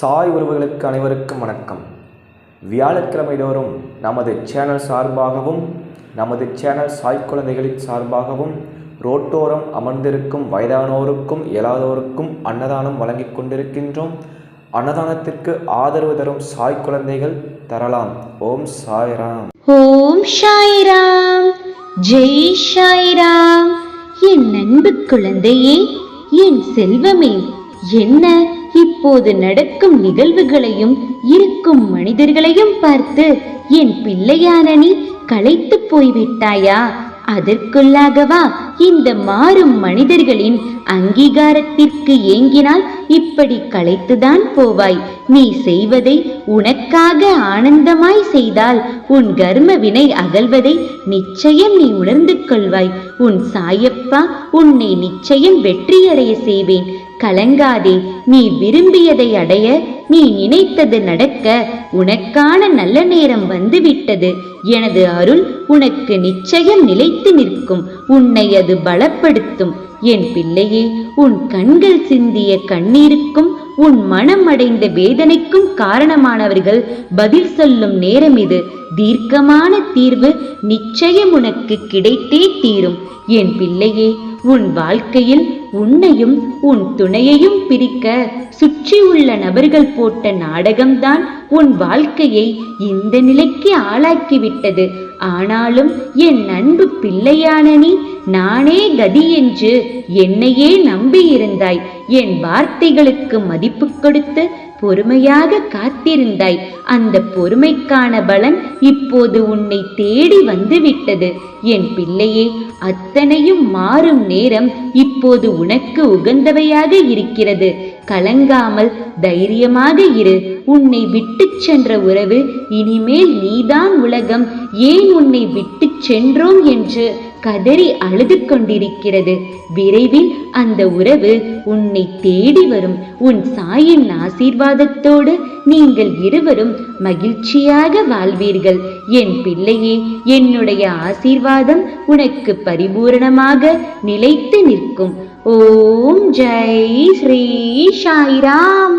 சாய் உறவுகளுக்கு அனைவருக்கும் வணக்கம். வியாழக்கிழமை தோறும் நமது சேனல் சார்பாகவும் நமது சேனல் சாய் குழந்தைகளின் சார்பாகவும் ரோட்டோரம் அமர்ந்திருக்கும் வயதானோருக்கும் இயலாதோருக்கும் அன்னதானம் வழங்கிக் கொண்டிருக்கின்றோம். அன்னதானத்திற்கு ஆதரவு தரும் சாய் குழந்தைகள் தரலாம். ஓம் சாய்ராம் ஓம் சாய்ராம் ஜெய் சாய்ராம் என் அன்பு குழந்தையே என் செல்வமே என்ன இப்போது நடக்கும் நிகழ்வுகளையும் இருக்கும் மனிதர்களையும் பார்த்து என் பிள்ளையான நீ களைத்து போய்விட்டாயா? அதற்குள்ளாகவா இந்த மாறும் மனிதர்களின் அங்கீகாரத்திற்கு ஏங்கினால் இப்படி களைத்துதான் போவாய். நீ செய்வதை உனக்காக ஆனந்தமாய் செய்தால் உன் கர்ம வினை அகல்வதை நிச்சயம் நீ உணர்ந்து கொள்வாய். உன் சாயப்பா உன்னை நிச்சயம் வெற்றியடைய செய்வேன். கலங்காதே. நீ விரும்பியதை அடைய நீ நினைத்தது நடக்க உனக்கான நல்ல நேரம் வந்துவிட்டது. எனது அருள் உனக்கு நிச்சயம் நிலைத்து நிற்கும். உன்னை அது பலப்படுத்தும். என் பிள்ளையே உன் கண்கள் சிந்திய கண்ணீருக்கும் உன் மனம் அடைந்த வேதனைக்கும் காரணமானவர்கள் பதில் சொல்லும் நேரம் இது. தீர்க்கமான தீர்வு நிச்சயம் உனக்கு கிடைத்தே தீரும். என் பிள்ளையே உன் வாழ்க்கையில் உன்னையும் உன் துணையையும் பிரிக்க சுற்றி உள்ள நபர்கள் போட்ட நாடகம்தான் உன் வாழ்க்கையை இந்த நிலைக்கு ஆளாக்கிவிட்டது. ஆனாலும் என் அன்பு பிள்ளையான நீ நானே கதி என்று என்னையே நம்பியிருந்தாய். என் வார்த்தைகளுக்கு மதிப்பு கொடுத்து பொறுமையாக காத்திருந்தாய். அந்த பொறுமைக்கான பலன் இப்போது உன்னை தேடி வந்துவிட்டது. என் பிள்ளையே அத்தனையும் மாறும் நேரம் இப்போது உனக்கு உகந்தவையாக இருக்கிறது. கலங்காமல் தைரியமாக இரு. உன்னை விட்டுச் சென்ற உறவு இனிமேல் நீதான் உலகம். ஏன் உன்னை விட்டுச் சென்றோம் என்று கதறி அழுது கொண்டிருக்கிறது விரைவில் அந்த உறவு உன்னை தேடி வரும். உன் சாயின் ஆசீர்வாதத்தோடு நீங்கள் இருவரும் மகிழ்ச்சியாக வாழ்வீர்கள். என் பிள்ளையே என்னுடைய ஆசீர்வாதம் உனக்கு பரிபூரணமாக நிலைத்து நிற்கும். ஓம் ஜெய் ஸ்ரீ சாய்ராம்.